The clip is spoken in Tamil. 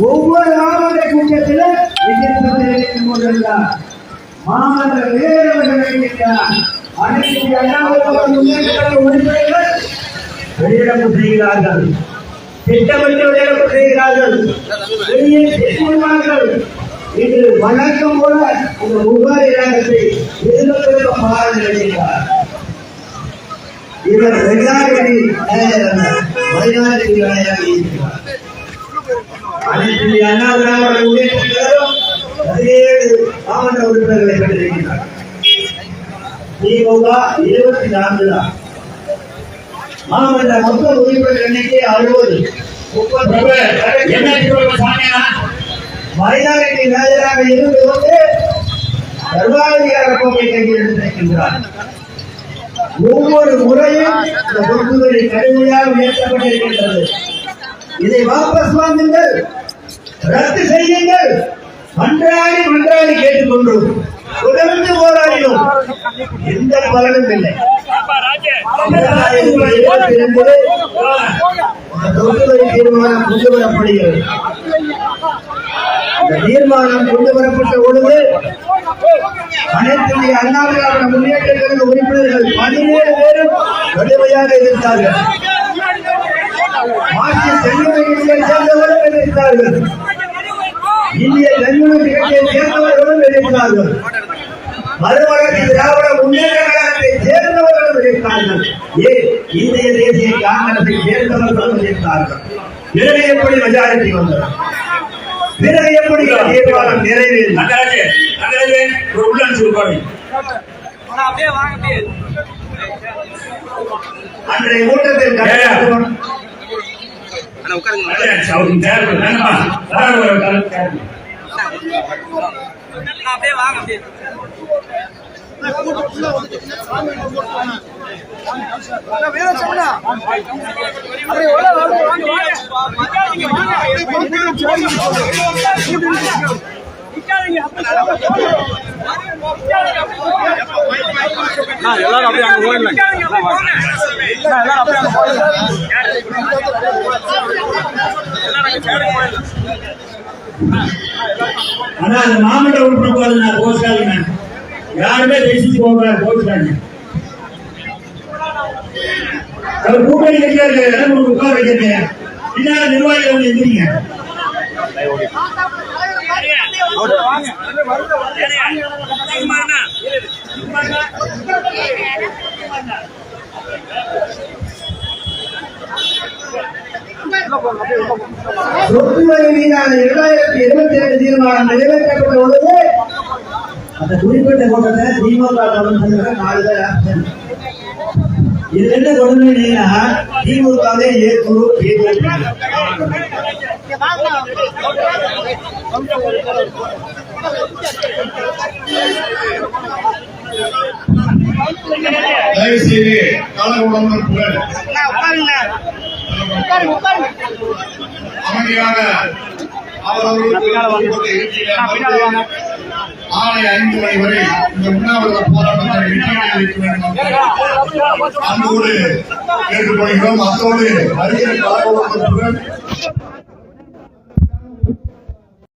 ஒவ்வொரு மாவட்ட கூட்டத்தில் எதிர்ப்பு தெரிவித்துக் கொண்டிருந்தார். மாமன்ற வேறவர்கள் இருக்கின்றார் அனைத்து அண்ணாவிற்கு உறுப்பினர்கள் வெளியிடப்பு செய்கிறார்கள். திட்டமிட்டு வெளியிடப்பு செய்கிறார்கள். வெளியே செய்வார்கள் இது வழக்கம் போல இந்த முகாரி இலங்கத்தை எதிர்ப்பு மாற நினைக்கிறார். இவர் வெளிநாடுகளில் மேயர் இருக்கிறார் அனைத்து அண்ணா திராவிட முன்னேற்ற கழகம் பதினேழு மாவட்ட உறுப்பினர்களை பெற்றிருக்கிறார் திமுக இருபத்தி நான்கு தான். மாவட்ட மொத்த உறுப்பினர் எண்ணிக்கை அறுபது. மைனாரிட்டி மேயராக இருந்து கொண்டு சர்வாதிகார ஒவ்வொரு முறையும் இந்த பொறுப்புகளை கடுமையாக உயர்த்தப்பட்டிருக்கின்றது. இதை வாபஸ் வாங்குங்கள். ரத்து செய்யுங்கள். மன்றாடி மன்றாடி கேட்டுக்கொண்டோம். தொடர்ந்து போராடினோம். எந்த பலனும் இல்லை. தீர்மானம் கொண்டு வரப்படுகிறது தீர்மானம் கொண்டு வரப்பட்ட பொழுது அனைத்து அண்ணா திராவிட முன்னேற்ற கழக உறுப்பினர்கள் பதினேழு பேரும் கடுமையாக எதிர்த்தார்கள். சேர்ந்தவர்களும் எதிர்த்தார்கள் இந்திய கட்சியை சேர்ந்தவர்களும் எதிர்த்தார்கள் மறுமலர்ச்சி திராவிட முன்னேற்ற கழகத்தை சேர்ந்தவர்களும் எதிர்த்தார்கள் ஏன்? இந்திய தேசிய காங்கிரஸை சேர்ந்தவர்களும் எதிர்த்தார்கள் பிறகு எப்படி மெஜாரிட்டி வந்தது? பிறகு எப்படி தீர்மானம் நிறைவேறியது? நகராஜே நகராஜே அப்படியே வாங்க அப்படியே எல்லாரும் அப்படியே அங்க போயிடலாம் எல்லாரும் அப்படியே ஆனா அந்த மாவட்ட உறுப்பினர் போது நான் போஸ்டாங்க யாருமே பேசிட்டு போக போஸ்டாங்க அவர் கூட்டணி கட்சியாரு இடம் உட்கார வைக்கிறீங்க. பின்னால நிர்வாகிகள் வந்து எந்திரிங்க வாங்க வரி மீதான இரண்டாயிரத்தி இருபத்தி ஏழு தீர்மானம் நிறைவேற்றப்பட்ட பொழுது அந்த குறிப்பிட்ட கூட்டத்தை திமுக கவர்மெண்ட் நாலு பேர் இது என்ன கொடுமைன்னா திமுகவே ஏற்குழு பிஜேபி தயவு செய்து கலர் உடம்புகள் அமைதியாக மாலை ஐந்து மணி வரை இந்த உண்ணாவிரத போராட்டத்தை வெற்றியடைய வைக்க வேண்டும் அன்போடு கேட்டுக்கொள்கிறோம் அத்தோடு வருகிற உடம்புகள்